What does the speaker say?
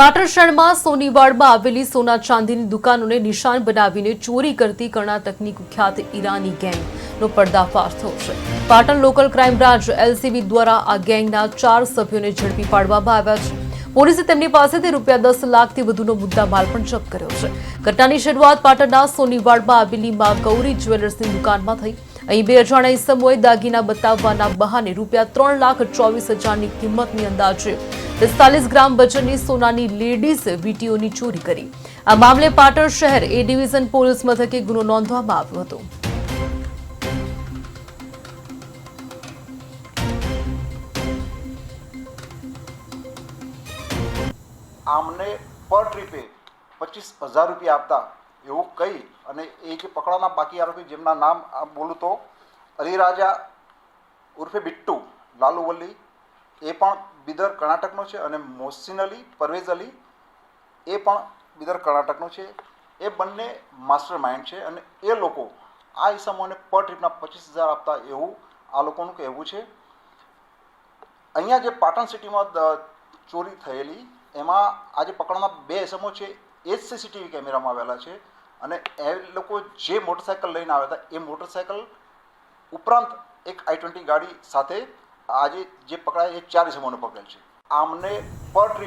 પાટણ શહેરમાં સોનીવાડમાં આવેલી સોના ચાંદીની દુકાનોને નિશાન બનાવીને ચોરી કરતી કર્ણાટકની કુખ્યાત ઈરાની ગેંગનો પર્દાફાશ થયો છે. Patan local crime branch LCB દ્વારા આ ગેંગના ચાર સભ્યોને ઝડપી પાડવામાં આવ્યા છે. પોલીસે તેમની પાસેથી રૂપિયા દસ લાખથી વધુનો મુદ્દા માલ પણ જપ્ત કર્યો છે. ઘટનાની શરૂઆત પાટણના સોનીવાડમાં આવેલી મા ગૌરી જ્વેલર્સની દુકાનમાં થઈ. અહીં બે અજાણ્યા ઇસમોએ દાગીના બતાવવાના બહાને રૂપિયા ત્રણ લાખ ચોવીસ હજારની કિંમતની અંદાજે પિસ્તાલીસ ગ્રામ વજનની સોનાની લેડીઝ વીટીઓની ચોરી કરી. આ મામલે પાટણ શહેર એ ડિવિઝન પોલીસ મથકે ગુનો નોંધવામાં આવ્યો હતો. આમને પર ટ્રીપે પચીસ હજાર રૂપિયા આપતા એવું કહી અને એ જે પકડાના બાકી આરોપી જેમના નામ બોલું તો અલીરાજા ઉર્ફે બિટ્ટુ લાલુવલ્લી એ પણ બિદર કર્ણાટકનો છે અને મોહસિન અલી, પરવેઝ અલી એ પણ બિદર કર્ણાટકનો છે. એ બંને માસ્ટર માઇન્ડ છે અને એ લોકો આ ઈસમોને પર ટ્રીપના પચીસ હજાર આપતા એવું આ લોકોનું કહેવું છે. અહીંયા જે પાટણ સિટીમાં ચોરી થયેલી, એમાં આજે પકડવાના બે એસમો છે, એ જ સીસીટીવી કેમેરામાં આવેલા છે અને એ લોકો જે મોટરસાયકલ લઈને આવ્યા હતા, એ મોટરસાયકલ ઉપરાંત એક આઈ ટ્વેન્ટી ગાડી સાથે આજે જે પકડાય એ ચાર એસમોને પકડેલ છે. આમને પર ટ્રીપે